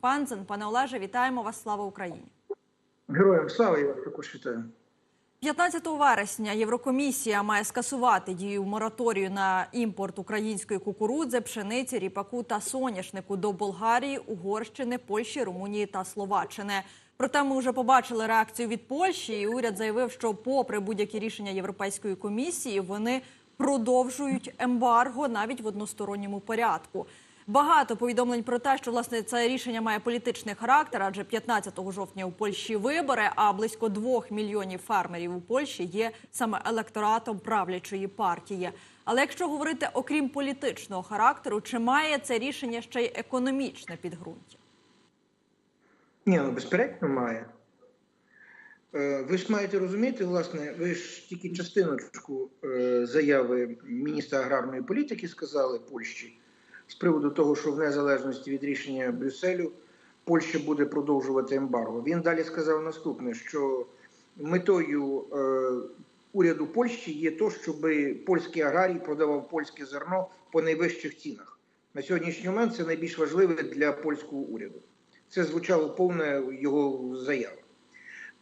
Пензен. Пане Олеже, вітаємо вас. Слава Україні. Героям слава я вас також вітаю. 15 вересня Єврокомісія має скасувати дію мораторію на імпорт української кукурудзи, пшениці, ріпаку та соняшнику до Болгарії, Угорщини, Польщі, Румунії та Словаччини. Проте ми вже побачили реакцію від Польщі, і уряд заявив, що, попри будь-які рішення Європейської комісії, вони продовжують ембарго навіть в односторонньому порядку. Багато повідомлень про те, що власне це рішення має політичний характер, адже 15 жовтня у Польщі вибори, а близько двох мільйонів фермерів у Польщі є саме електоратом правлячої партії. Але якщо говорити окрім політичного характеру, чи має це рішення ще й економічне підґрунтя? Ні, ну безперечно, має. Е, Ви ж маєте розуміти, власне, ви ж тільки частиночку е, заяви міністра аграрної політики сказали Польщі з приводу того, що в незалежності від рішення Брюсселю Польща буде продовжувати ембарго. Він далі сказав наступне: що метою е, уряду Польщі є то, щоб польський аграрій продавав польське зерно по найвищих цінах. На сьогоднішній момент це найбільш важливе для польського уряду. Це звучало повне його заява.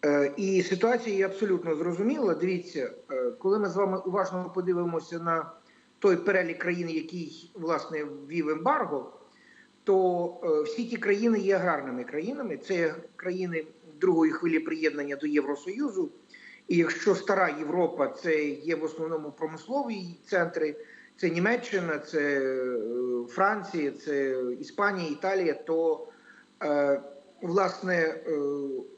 Е, І ситуація є абсолютно зрозуміла. Дивіться, е, коли ми з вами уважно подивимося на той перелік країн, який власне ввів ембарго, то е, всі ті країни є аграрними країнами. Це країни другої хвилі приєднання до Євросоюзу. І якщо стара Європа це є в основному промислові центри, це Німеччина, це е, Франція, це Іспанія, Італія, то е, власне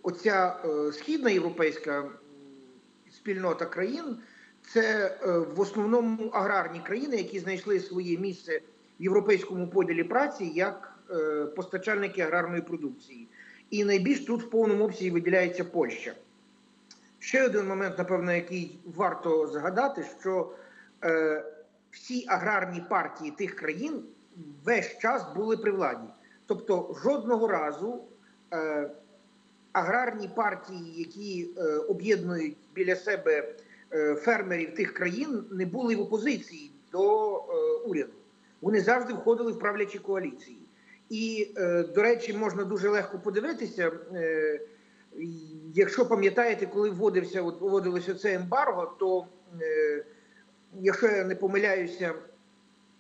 оця східна європейська спільнота країн це е, в основному аграрні країни, які знайшли своє місце в європейському поділі праці як е, постачальники аграрної продукції. І найбільш тут в повному обсязі виділяється Польща. Ще один момент, напевно, який варто згадати, що е, всі аграрні партії тих країн весь час були при владі. Тобто жодного разу е, аграрні партії, які е, об'єднують біля себе фермерів тих країн, не були в опозиції до е, уряду. Вони завжди входили в правлячі коаліції. І, е, до речі, можна дуже легко подивитися. Е, Якщо пам'ятаєте, коли вводився, от вводилося це ембарго, то е, якщо я не помиляюся,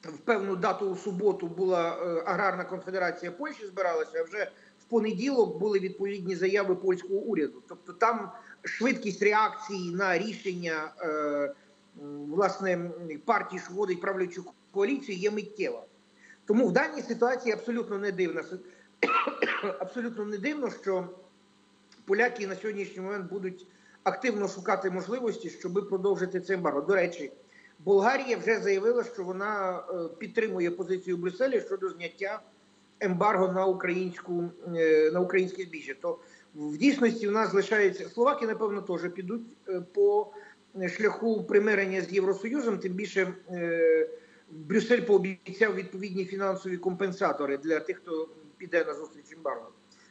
в певну дату у суботу була е, аграрна конфедерація Польщі збиралася, а вже в понеділок були відповідні заяви польського уряду. Тобто там швидкість реакції на рішення е, власне партії, що вводить правлячу коаліцію, є миттєва. Тому в даній ситуації абсолютно не дивно, абсолютно не дивно, що поляки на сьогоднішній момент будуть активно шукати можливості, щоб продовжити це ембарго. До речі, Болгарія вже заявила, що вона е, підтримує позицію Брюсселя щодо зняття ембарго на українську е, на українське збіжжя. То в дійсності в нас залишається словаки, напевно, теж підуть е, по шляху примирення з Євросоюзом. Тим більше е, Брюссель пообіцяв відповідні фінансові компенсатори для тих, хто піде на зустріч ембарго.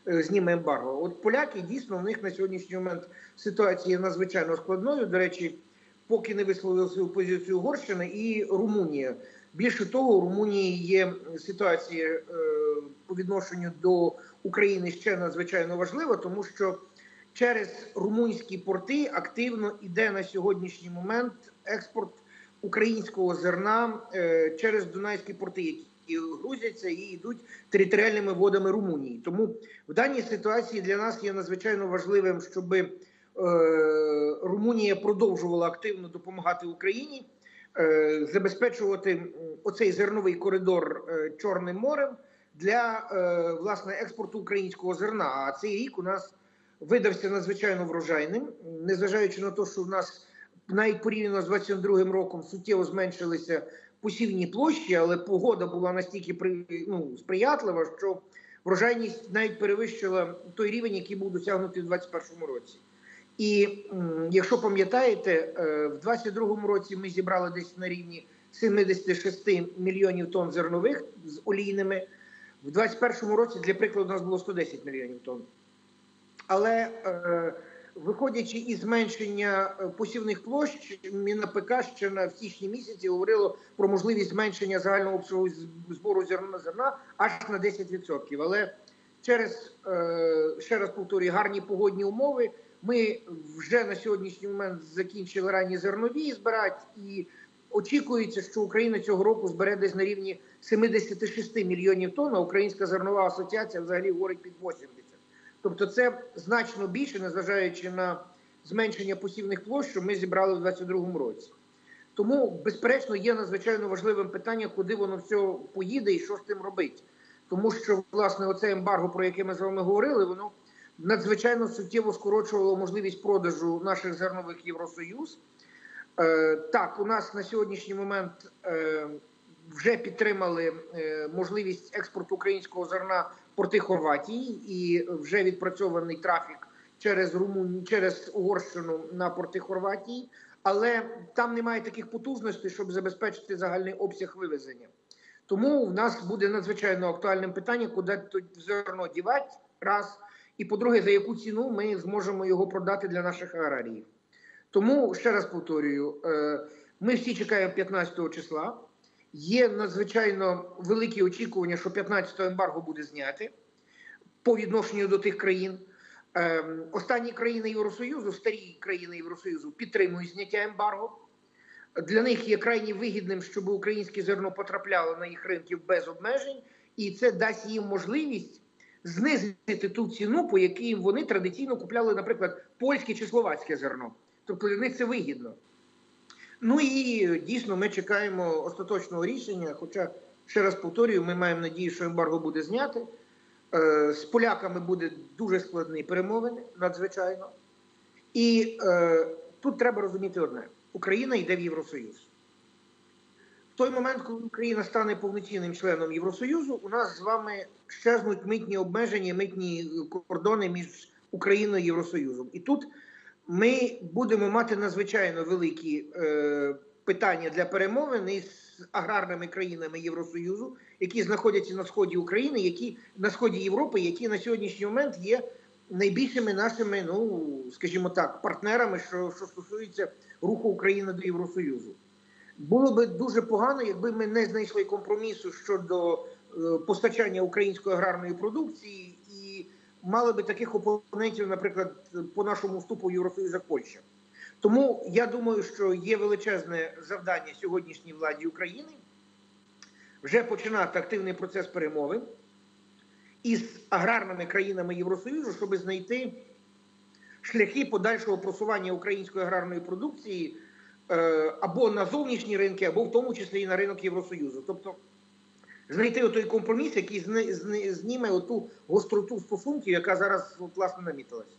е, Зніме ембарго. От поляки дійсно в них на сьогоднішній момент ситуація надзвичайно складною. До речі, поки не висловили свою позицію Угорщина і Румунія. Більше того, у Румунії є ситуація е, по відношенню до України ще надзвичайно важлива, тому що через румунські порти активно йде на сьогоднішній момент експорт українського зерна е, через Дунайські порти, які грузяться і йдуть територіальними водами Румунії. Тому в даній ситуації для нас є надзвичайно важливим, щоби Е, Румунія продовжувала активно допомагати Україні, забезпечувати оцей зерновий коридор е, Чорним морем для е, власне експорту українського зерна. А цей рік у нас видався надзвичайно врожайним, незважаючи на те, що в нас навіть порівняно з 22 роком суттєво зменшилися посівні площі, але погода була настільки ну, сприятлива, що врожайність навіть перевищила той рівень, який був досягнутий в 2021 році. І якщо пам'ятаєте, е, в 22-му році ми зібрали десь на рівні 76 мільйонів тонн зернових з олійними. В 21-му році, для прикладу, у нас було 110 мільйонів тонн. Але е, виходячи із зменшення е, посівних площ, МінАПК ще на в січні місяці говорило про можливість зменшення загального обсягу збору зерна зерна аж на 10%. Але через ще раз повторюю, гарні погодні умови. Ми вже на сьогоднішній момент закінчили ранні зернові збирати, і очікується, що Україна цього року збере десь на рівні 76 мільйонів тонн. А Українська зернова асоціація взагалі говорить під 80. Тобто, це значно більше, незважаючи на зменшення посівних площ, що ми зібрали в 2022 році. Тому, безперечно, є надзвичайно важливим питання, куди воно все поїде і що з тим робити. Тому що, власне, оце ембарго, про яке ми з вами говорили, воно надзвичайно суттєво скорочувало можливість продажу наших зернових Євросоюз. Е, так, у нас на сьогоднішній момент е, вже підтримали е, можливість експорту українського зерна порти Хорватії і вже відпрацьований трафік через Румунію, через Угорщину на порти Хорватії, але там немає таких потужностей, щоб забезпечити загальний обсяг вивезення. Тому в нас буде надзвичайно актуальним питання, куди то зерно дівати, раз. І по-друге, за яку ціну ми зможемо його продати для наших аграріїв. Тому ще раз повторюю: е, ми всі чекаємо 15 числа. Є надзвичайно великі очікування, що 15-го ембарго буде зняти по відношенню до тих країн. Ем, Останні країни Євросоюзу, старі країни Євросоюзу, підтримують зняття ембарго. Для них є крайні вигідним, щоб українське зерно потрапляло на їх ринків без обмежень, і це дасть їм можливість знизити ту ціну, по якій вони традиційно купляли, наприклад, польське чи словацьке зерно. Тобто для них це вигідно. Ну і дійсно ми чекаємо остаточного рішення. Хоча, ще раз повторюю, ми маємо надію, що ембарго буде зняте. Е, З поляками буде дуже складні перемовини, надзвичайно. І е, тут треба розуміти одне: Україна йде в Євросоюз. Той момент, коли Україна стане повноцінним членом Євросоюзу, у нас з вами щезнуть митні обмеження, митні кордони між Україною і Євросоюзом. І тут ми будемо мати надзвичайно великі е, питання для перемовин із аграрними країнами Євросоюзу, які знаходяться на сході України, які на сході Європи, які на сьогоднішній момент є найбільшими нашими, ну скажімо так, партнерами, що, що стосується руху України до Євросоюзу. Було би дуже погано, якби ми не знайшли компромісу щодо е, постачання української аграрної продукції і мали би таких опонентів, наприклад, по нашому вступу в Євросоюз, Польща. Тому я думаю, що є величезне завдання сьогоднішній владі України вже починати активний процес перемовин із аграрними країнами Євросоюзу, щоб знайти шляхи подальшого просування української аграрної продукції або на зовнішні ринки, або в тому числі і на ринок Євросоюзу. Тобто знайти той компроміс, який зніме оту гостроту стосунків, яка зараз от, власне намітилась.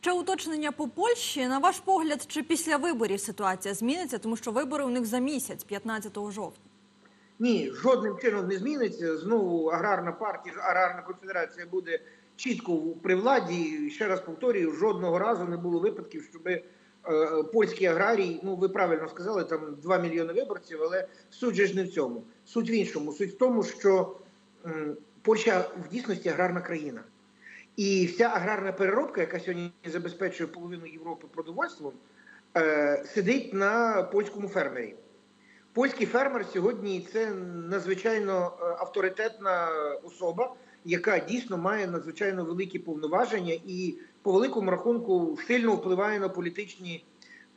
Ще уточнення по Польщі. На ваш погляд, чи після виборів ситуація зміниться, тому що вибори у них за місяць, 15 жовтня. Ні, жодним чином не зміниться. Знову аграрна партія, аграрна конфедерація буде чітко при владі. І Ще раз повторюю, жодного разу не було випадків, щоб е, польські аграрії, ну ви правильно сказали, там 2 мільйони виборців, але суть же ж не в цьому. Суть в іншому. Суть в тому, що Польща в дійсності аграрна країна. І вся аграрна переробка, яка сьогодні забезпечує половину Європи продовольством, е, сидить на польському фермері. Польський фермер сьогодні це надзвичайно е, авторитетна особа, яка дійсно має надзвичайно великі повноваження і по великому рахунку сильно впливає на політичні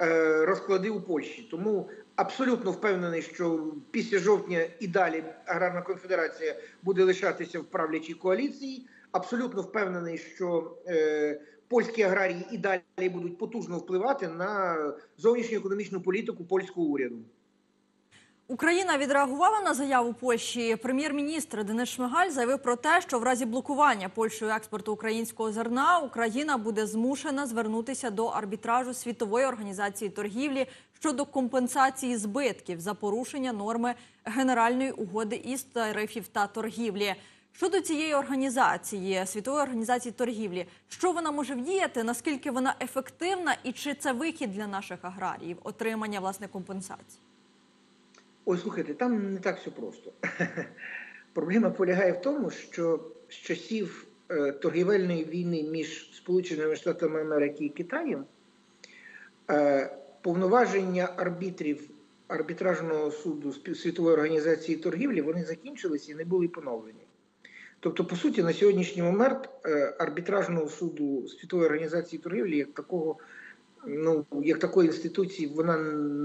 е, розклади у Польщі. Тому абсолютно впевнений, що після жовтня і далі аграрна конфедерація буде лишатися в правлячій коаліції. Абсолютно впевнений, що е, польські аграрії і далі будуть потужно впливати на зовнішню економічну політику польського уряду. Україна відреагувала на заяву Польщі. Прем'єр-міністр Денис Шмигаль заявив про те, що в разі блокування Польщею експорту українського зерна Україна буде змушена звернутися до арбітражу світової організації торгівлі щодо компенсації збитків за порушення норми Генеральної угоди із тарифів та торгівлі. Щодо цієї організації, світової організації торгівлі, що вона може вдіяти, наскільки вона ефективна, і чи це вихід для наших аграріїв отримання власне компенсації? Ой, слухайте, там не так все просто. Проблема полягає в тому, що з часів е, торгівельної війни між Сполученими Штатами Америки і Китаєм е, повноваження арбітрів арбітражного суду Світової організації торгівлі вони закінчилися і не були поновлені. Тобто, по суті, на сьогоднішній момент е, арбітражного суду Світової організації торгівлі як такого, ну як такої інституції, вона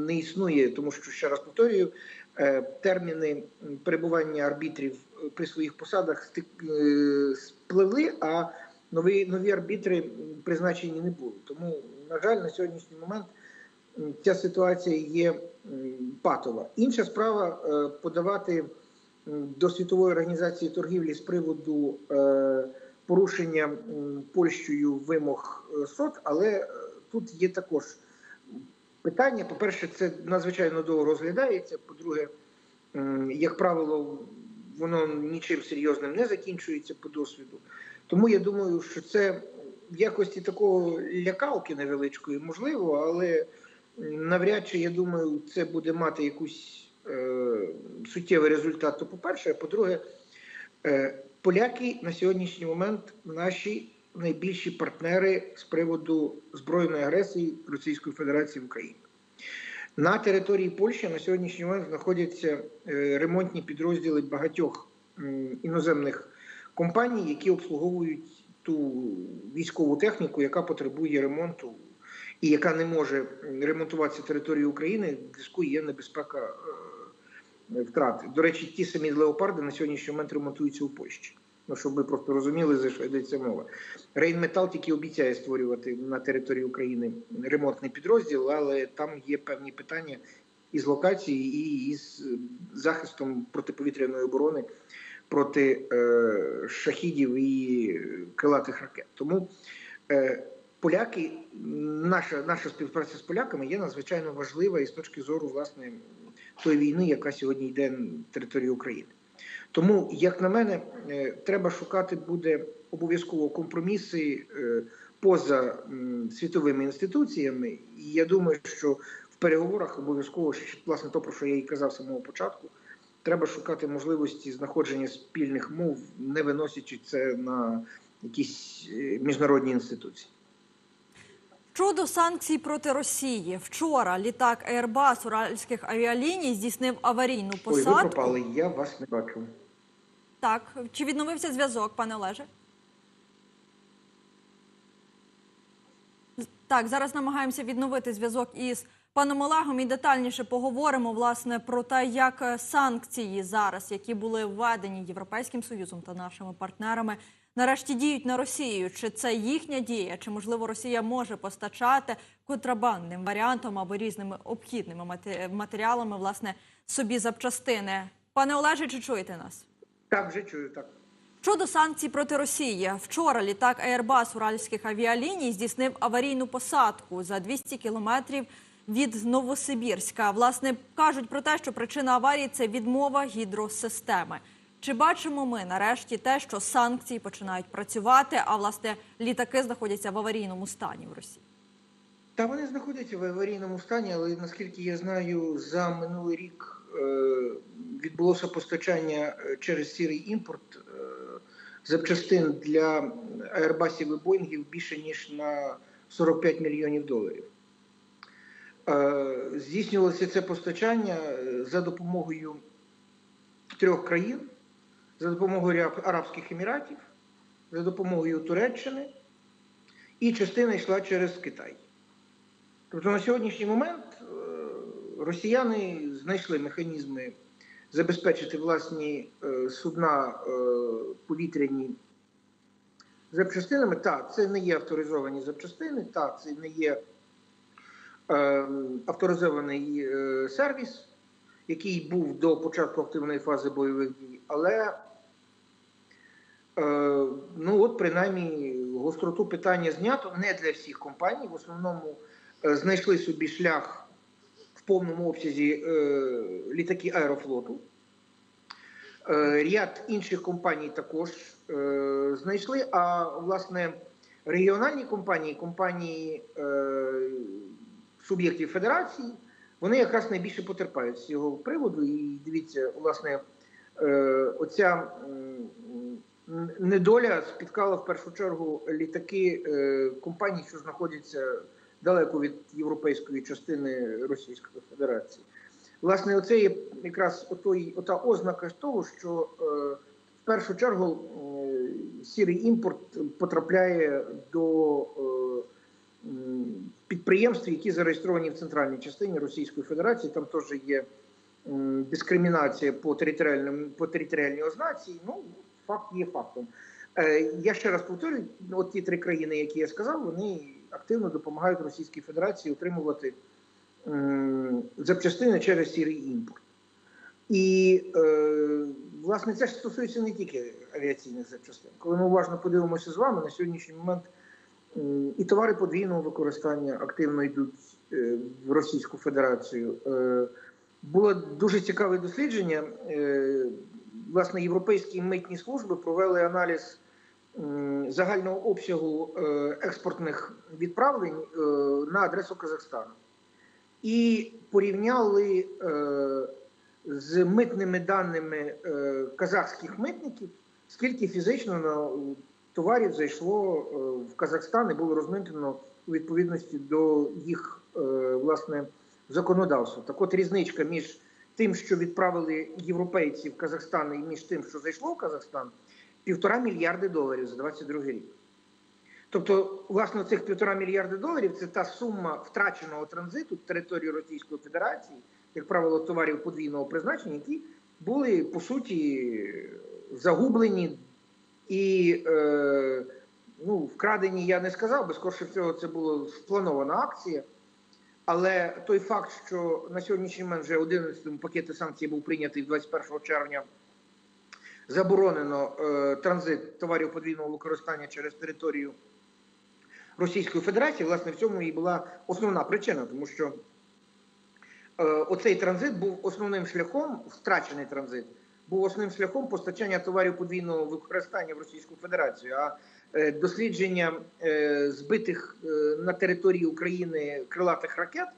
не існує, тому що ще раз повторюю, е, терміни перебування арбітрів при своїх посадах е, спливли, а нові, нові арбітри призначені не були. Тому, на жаль, на сьогоднішній момент ця ситуація є патова. Інша справа е, подавати до світової організації торгівлі з приводу е, порушення Польщею вимог е, СОТ, але е, тут є також питання. По-перше, це надзвичайно довго розглядається. По-друге, як правило, воно нічим серйозним не закінчується по досвіду. Тому я думаю, що це в якості такого лякалки невеличкої можливо, але навряд чи я думаю, це буде мати якусь е, суттєвий результат. То по-перше, по-друге, е, поляки на сьогоднішній момент наші найбільші партнери з приводу збройної агресії Російської Федерації в Україні. На території Польщі на сьогоднішній момент знаходяться е, ремонтні підрозділи багатьох іноземних компаній, які обслуговують ту військову техніку, яка потребує ремонту і яка не може ремонтуватися територією України, в зв'язку є небезпека е, втрати. До речі, ті самі леопарди на сьогоднішній момент ремонтуються у Польщі. Ну, щоб ви просто розуміли, за що йдеться мова. Рейнметал тільки обіцяє створювати на території України ремонтний підрозділ, але там є певні питання із локації і із е, захистом протиповітряної оборони проти е, шахідів і крилатих ракет. Тому е, поляки, наша, наша співпраця з поляками є надзвичайно важлива і з точки зору власне тої війни, яка сьогодні йде на території України. Тому, як на мене, е, треба шукати буде обов'язково компроміси е, поза світовими інституціями. І я думаю, що в переговорах обов'язково власне то, про що я і казав з самого початку, треба шукати можливості знаходження спільних мов, не виносячи це на якісь е, міжнародні інституції. Щодо санкцій проти Росії, вчора літак Airbus уральських авіаліній здійснив аварійну Ой, ви пропали, я вас не бачу. Так, чи відновився зв'язок, пане Олеже? Так, зараз намагаємося відновити зв'язок із паном Олегом і детальніше поговоримо власне про те, як санкції зараз, які були введені Європейським Союзом та нашими партнерами, нарешті діють на Росію. Чи це їхня дія, чи можливо Росія може постачати контрабандним варіантом або різними обхідними мате- матеріалами власне собі запчастини? Пане Олеже, чи чуєте нас? Так, вже чую, так. Щодо санкцій проти Росії, вчора літак Airbus уральських авіаліній здійснив аварійну посадку за 200 кілометрів від Новосибірська. Власне кажуть про те, що причина аварії це відмова гідросистеми. Чи бачимо ми нарешті те, що санкції починають працювати, а власне літаки знаходяться в аварійному стані в Росії? Та вони знаходяться в аварійному стані, але наскільки я знаю, за минулий рік відбулося постачання е, через сірий імпорт е, запчастин для аербасів і боїнгів більше ніж на 45 мільйонів доларів. Е, здійснювалося це постачання е, за допомогою трьох країн, за допомогою Арабських Еміратів, за допомогою Туреччини, і частина йшла через Китай. Тобто на сьогоднішній момент е, росіяни знайшли механізми забезпечити власні е, судна е, повітряні запчастинами. Так, це не є авторизовані запчастини, так, це не є е, авторизований сервіс, який був до початку активної фази бойових дій, але ну от принаймні гостроту питання знято не для всіх компаній. В основному знайшли собі шлях повному обсязі е, літаки аерофлоту. Е, Ряд інших компаній також е, знайшли. А власне регіональні компанії, компанії суб'єктів федерації, вони якраз найбільше потерпають з цього приводу. І дивіться, власне, оця недоля спіткала в першу чергу літаки компаній, що знаходяться далеко від європейської частини Російської Федерації. Власне, оце є якраз отой, ота ознака того, що е, в першу чергу е, сірий імпорт потрапляє до е, підприємств, які зареєстровані в центральній частині Російської Федерації. Там теж є м, дискримінація по територіальному по територіальній ознаці. Ну факт є фактом. Е, Я ще раз повторюю, от ті три країни, які я сказав, вони активно допомагають Російській Федерації отримувати запчастини через сірий імпорт. І е, власне це ж стосується не тільки авіаційних запчастин. Коли ми уважно подивимося з вами, на сьогоднішній момент і товари подвійного використання активно йдуть е, в Російську Федерацію. Е, було дуже цікаве дослідження. Власне, європейські митні служби провели аналіз загального обсягу е, експортних відправлень е, на адресу Казахстану і порівняли е, з митними даними казахських митників, скільки фізично товарів зайшло в Казахстан і було розмитнено у відповідності до їх власне законодавства. Так от різничка між тим, що відправили європейці в Казахстан, і між тим, що зайшло в Казахстан, півтора мільярди доларів за 22 рік. Тобто, власне, цих півтора мільярди доларів це та сума втраченого транзиту території Російської Федерації, як правило, товарів подвійного призначення, які були по суті загублені і е, ну, вкрадені, я не сказав, би скорше всього, це була спланована акція. Але той факт, що на сьогоднішній момент вже 11 пакети санкцій був прийнятий 21 червня, заборонено е, транзит товарів подвійного використання через територію Російської Федерації, власне, в цьому і була основна причина, тому що е, оцей транзит був основним шляхом, втрачений транзит, був основним шляхом постачання товарів подвійного використання в Російську Федерацію. А е, дослідження е, збитих е, на території України крилатих ракет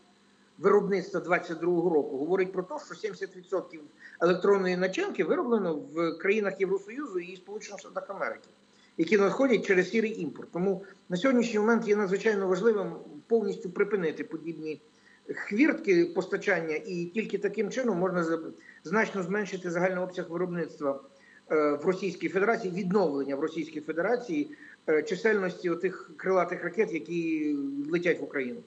виробництва 22-го року говорить про те, що 70% електронної начинки вироблено в країнах Євросоюзу і Сполучених Штатах Америки, які надходять через сірий імпорт. Тому на сьогоднішній момент є надзвичайно важливим повністю припинити подібні хвіртки постачання, і тільки таким чином можна значно зменшити загальний обсяг виробництва е, в Російській Федерації, відновлення в Російській Федерації е, чисельності отих крилатих ракет, які летять в Україну.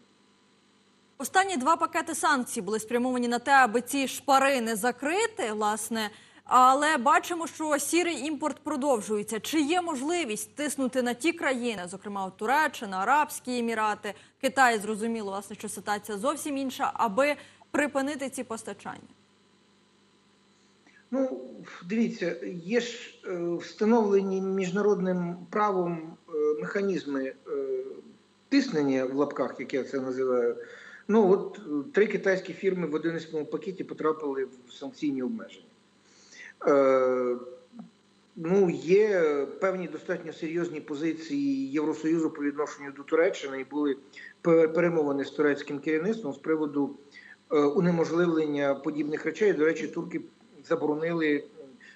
Останні два пакети санкцій були спрямовані на те, аби ці шпарини закрити, власне. Але бачимо, що сірий імпорт продовжується. Чи є можливість тиснути на ті країни, зокрема Туреччина, Арабські Емірати, Китай, зрозуміло, власне, що ситуація зовсім інша, аби припинити ці постачання? Ну, дивіться, є ж е, встановлені міжнародним правом е, механізми е, тиснення в лапках, як я це називаю. Ну, от е, три китайські фірми в 11 пакеті потрапили в санкційні обмеження. Е, ну, є певні достатньо серйозні позиції Євросоюзу по відношенню до Туреччини, і були пе- перемовини з турецьким керівництвом з приводу е, унеможливлення подібних речей. До речі, турки заборонили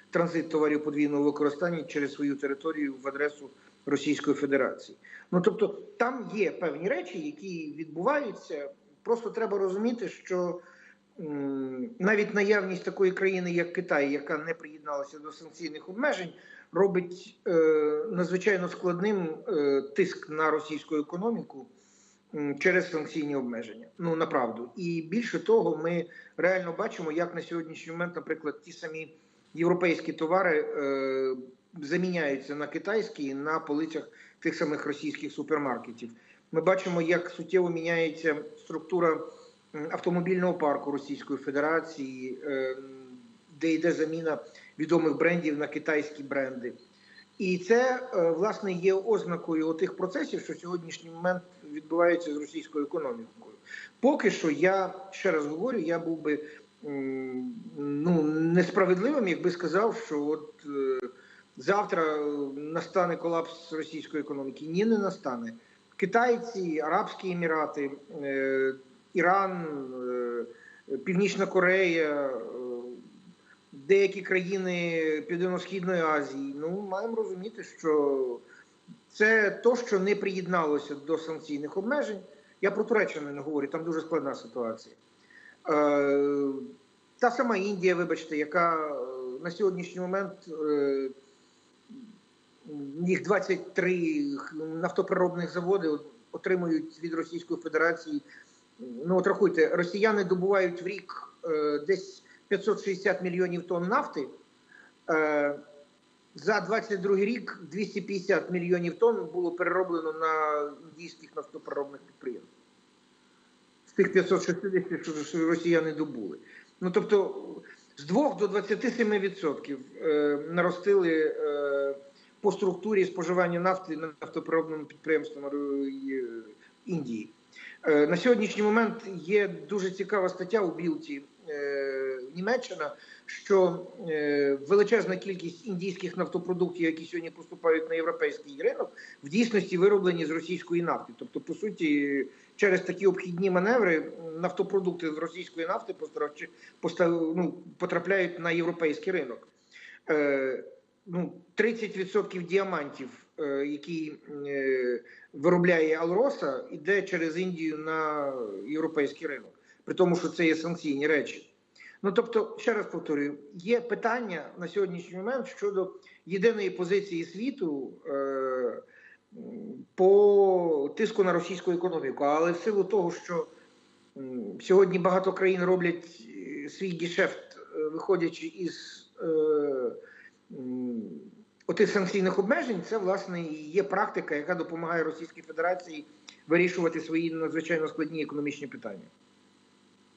транзит товарів подвійного використання через свою територію в адресу Російської Федерації. Ну тобто, там є певні речі, які відбуваються. Просто треба розуміти, що навіть наявність такої країни, як Китай, яка не приєдналася до санкційних обмежень, робить е, надзвичайно складним е, тиск на російську економіку через санкційні обмеження. Ну направду. І більше того, ми реально бачимо, як на сьогоднішній момент, наприклад, ті самі європейські товари е, заміняються на китайські на полицях тих самих російських супермаркетів. Ми бачимо, як суттєво міняється структура автомобільного парку Російської Федерації, е, де йде заміна відомих брендів на китайські бренди. І це е, власне є ознакою тих процесів, що в сьогоднішній момент відбуваються з російською економікою. Поки що я ще раз говорю, я був би ну, несправедливим, якби сказав, що от е, завтра настане колапс російської економіки. Ні, не настане. Китайці, Арабські Емірати, е, Іран, е, Північна Корея, е, деякі країни Південно-Східної Азії. Ну, маємо розуміти, що це то, що не приєдналося до санкційних обмежень. Я про Туреччину не говорю, там дуже складна ситуація. Та сама Індія, вибачте, яка на сьогоднішній момент їх 23 нафтопереробних заводи отримують від Російської Федерації. Ну, от рахуйте, росіяни добувають в рік е, десь 560 мільйонів тонн нафти. Е, за 22 рік 250 мільйонів тонн було перероблено на індійських нафтопереробних підприємствах. З тих 560, що росіяни добули. Ну тобто з 2 до 27% е, наростили по структурі споживання нафти на нафтопереробному підприємстві е, Індії. Е, На сьогоднішній момент є дуже цікава стаття у Білті е, Німеччина, що величезна кількість індійських нафтопродуктів, які сьогодні поступають на європейський ринок, в дійсності вироблені з російської нафти. Тобто, по суті, через такі обхідні маневри нафтопродукти з російської нафти ну, потрапляють на європейський ринок. Ну, 30% діамантів, е, які е, виробляє Алроса, іде через Індію на європейський ринок, при тому, що це є санкційні речі. Ну тобто, ще раз повторюю, є питання на сьогоднішній момент щодо єдиної позиції світу е, по тиску на російську економіку. Але в силу того, що сьогодні багато країн роблять е, свій гешефт, е, виходячи із е, отих санкційних обмежень, це власне і є практика, яка допомагає Російській Федерації вирішувати свої надзвичайно складні економічні питання.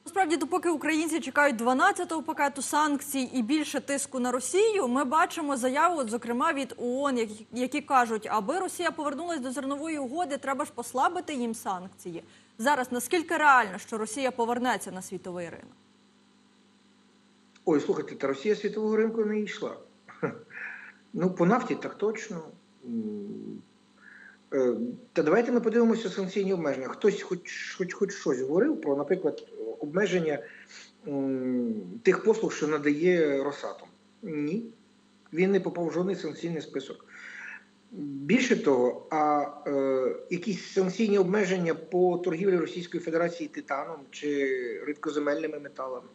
Насправді, допоки українці чекають 12-го пакету санкцій і більше тиску на Росію, ми бачимо заяву, от, зокрема від ООН, які, які кажуть, аби Росія повернулась до зернової угоди, треба ж послабити їм санкції. Зараз наскільки реально, що Росія повернеться на світовий ринок? Ой, слухайте, та Росія світового ринку не йшла. Ну, по нафті так точно. Е, Та давайте ми подивимося санкційні обмеження. Хтось хоч, хоч, хоч щось говорив про, наприклад, обмеження тих послуг, що надає Росатом. Ні. Він не попав в жодний санкційний список. Більше того, а е, якісь санкційні обмеження по торгівлі Російської Федерації титаном чи рідкоземельними металами.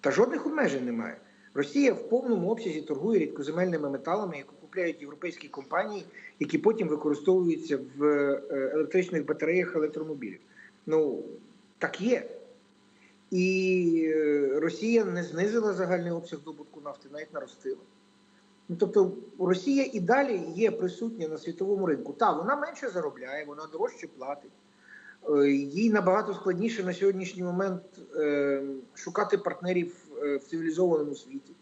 Та жодних обмежень немає. Росія в повному обсязі торгує рідкоземельними металами, які купляють європейські компанії, які потім використовуються в е, електричних батареях електромобілів. Ну так є. І е, Росія не знизила загальний обсяг добутку нафти, навіть наростила. Ну, тобто Росія і далі є присутня на світовому ринку. Так, вона менше заробляє, вона дорожче платить. Е, Їй набагато складніше на сьогоднішній момент шукати партнерів в цивілізованому світі.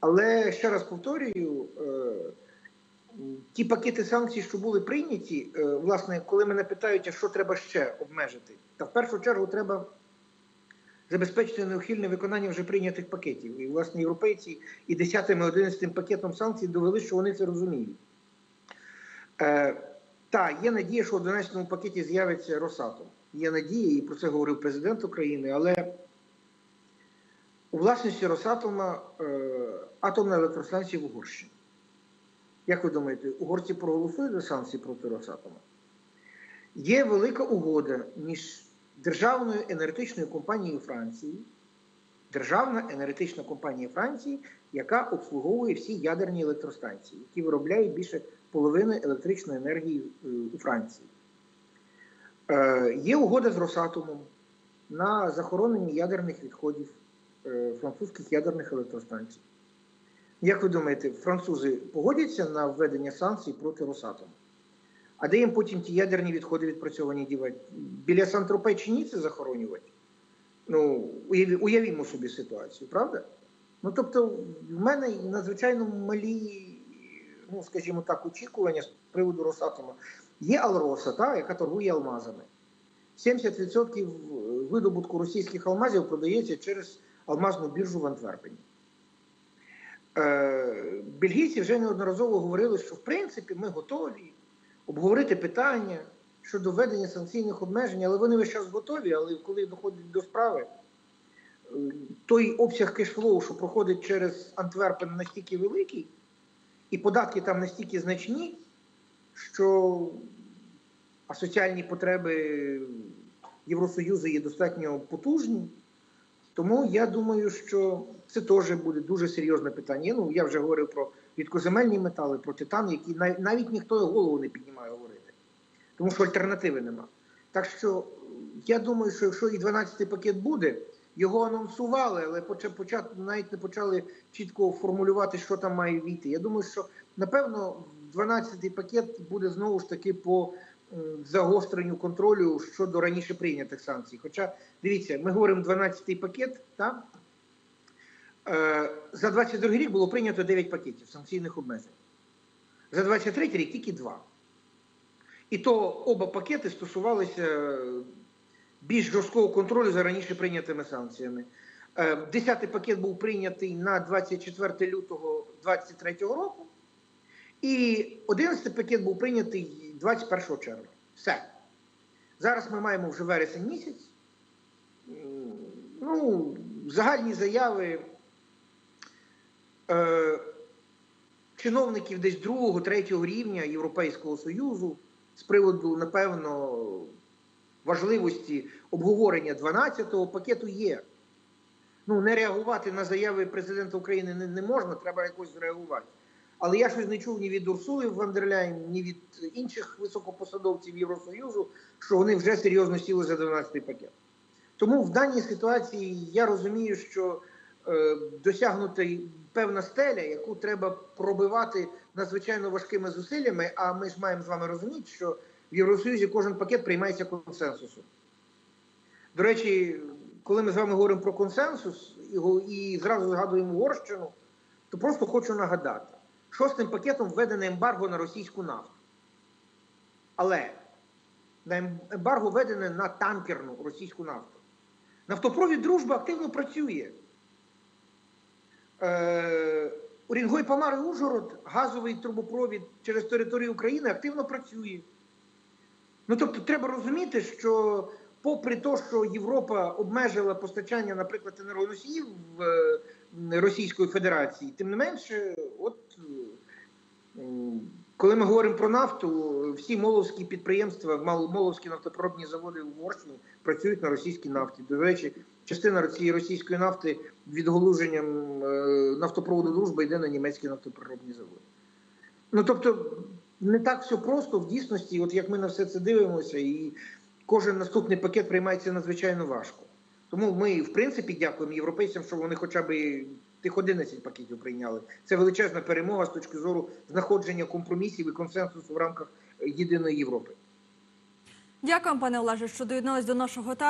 Але ще раз повторюю, е, ті пакети санкцій, що були прийняті, е, власне, коли мене питають, а що треба ще обмежити, та в першу чергу треба забезпечити неухильне виконання вже прийнятих пакетів. І, власне, європейці і 10 11 пакетом санкцій довели, що вони це розуміють. Е, так, є надія, що в 11-му пакеті з'явиться Росатом. Є надія, і про це говорив президент України, але у власності Росатома е, атомна електростанція в Угорщині. Як ви думаєте, угорці проголосують за санкції проти Росатома? Є велика угода між Державною енергетичною компанією Франції, Державна енергетична компанія Франції, яка обслуговує всі ядерні електростанції, які виробляють більше половини електричної енергії е, у Франції. Е, Є угода з Росатомом на захоронення ядерних відходів французьких ядерних електростанцій. Як ви думаєте, французи погодяться на введення санкцій проти Росатому? А де їм потім ті ядерні відходи відпрацьовані дівати? Біля Сан-Тропе чи Ніци захоронювати? Ну, уяві- уявімо собі ситуацію, правда? Ну, тобто, в мене надзвичайно малі, ну, скажімо так, очікування з приводу Росатома. Є Алроса, та, яка торгує алмазами. 70% видобутку російських алмазів продається через алмазну біржу в Антверпені. Е, бельгійці вже неодноразово говорили, що в принципі ми готові обговорити питання щодо введення санкційних обмежень, але вони весь час готові, але коли доходить до справи, е, той обсяг кешфлоу, що проходить через Антверпен, настільки великий, і податки там настільки значні, що а соціальні потреби Євросоюзу є достатньо потужні. Тому я думаю, що це теж буде дуже серйозне питання. Ну, я вже говорив про рідкоземельні метали, про титан, які нав- навіть ніхто голову не піднімає говорити, тому що альтернативи нема. Так що я думаю, що якщо і 12-й пакет буде, його анонсували, але поча- почат- навіть не почали чітко формулювати, що там має війти. Я думаю, що напевно 12-й пакет буде знову ж таки по загостренню контролю щодо раніше прийнятих санкцій. Хоча дивіться, ми говоримо 12-й пакет, так? Е, За 22 рік було прийнято 9 пакетів санкційних обмежень. За 23 рік тільки 2. І то оба пакети стосувалися більш жорсткого контролю за раніше прийнятими санкціями. Е, Десятий пакет був прийнятий на 24 лютого 2023 року, і 11 пакет був прийнятий 21 червня. Все. Зараз ми маємо вже вересень місяць. Ну, загальні заяви е, чиновників десь другого, третього рівня Європейського Союзу з приводу, напевно, важливості обговорення 12-го пакету є. Ну, не реагувати на заяви президента України не, не можна, треба якось реагувати. Але я щось не чув ні від Урсули ван дер ні від інших високопосадовців Євросоюзу, що вони вже серйозно сіли за 12-й пакет. Тому в даній ситуації я розумію, що е, досягнута певна стеля, яку треба пробивати надзвичайно важкими зусиллями. А ми ж маємо з вами розуміти, що в Євросоюзі кожен пакет приймається консенсусом. До речі, коли ми з вами говоримо про консенсус і зразу згадуємо Угорщину, то просто хочу нагадати: шостим пакетом введене ембарго на російську нафту. Але ем- ембарго введене на танкерну російську нафту. Нафтопровід Дружба активно працює. Е, Орінгой Памар і Ужгород, газовий трубопровід через територію України активно працює. Ну тобто, треба розуміти, що попри те, що Європа обмежила постачання, наприклад, енергоносіїв в е, Російської Федерації, тим не менше, от е, коли ми говоримо про нафту, всі моловські підприємства, моловські нафтопереробні заводи в Угорщині працюють на російській нафті. До речі, частина цієї російської нафти відголуженням е, нафтопроводу дружба йде на німецькі нафтопереробні заводи. Ну тобто не так все просто в дійсності, от як ми на все це дивимося, і кожен наступний пакет приймається надзвичайно важко. Тому ми, в принципі, дякуємо європейцям, що вони хоча б тих 11 пакетів прийняли. Це величезна перемога з точки зору знаходження компромісів і консенсусу в рамках е, єдиної Європи. Дякую, пане Олеже, що доєдналися до нашого тару.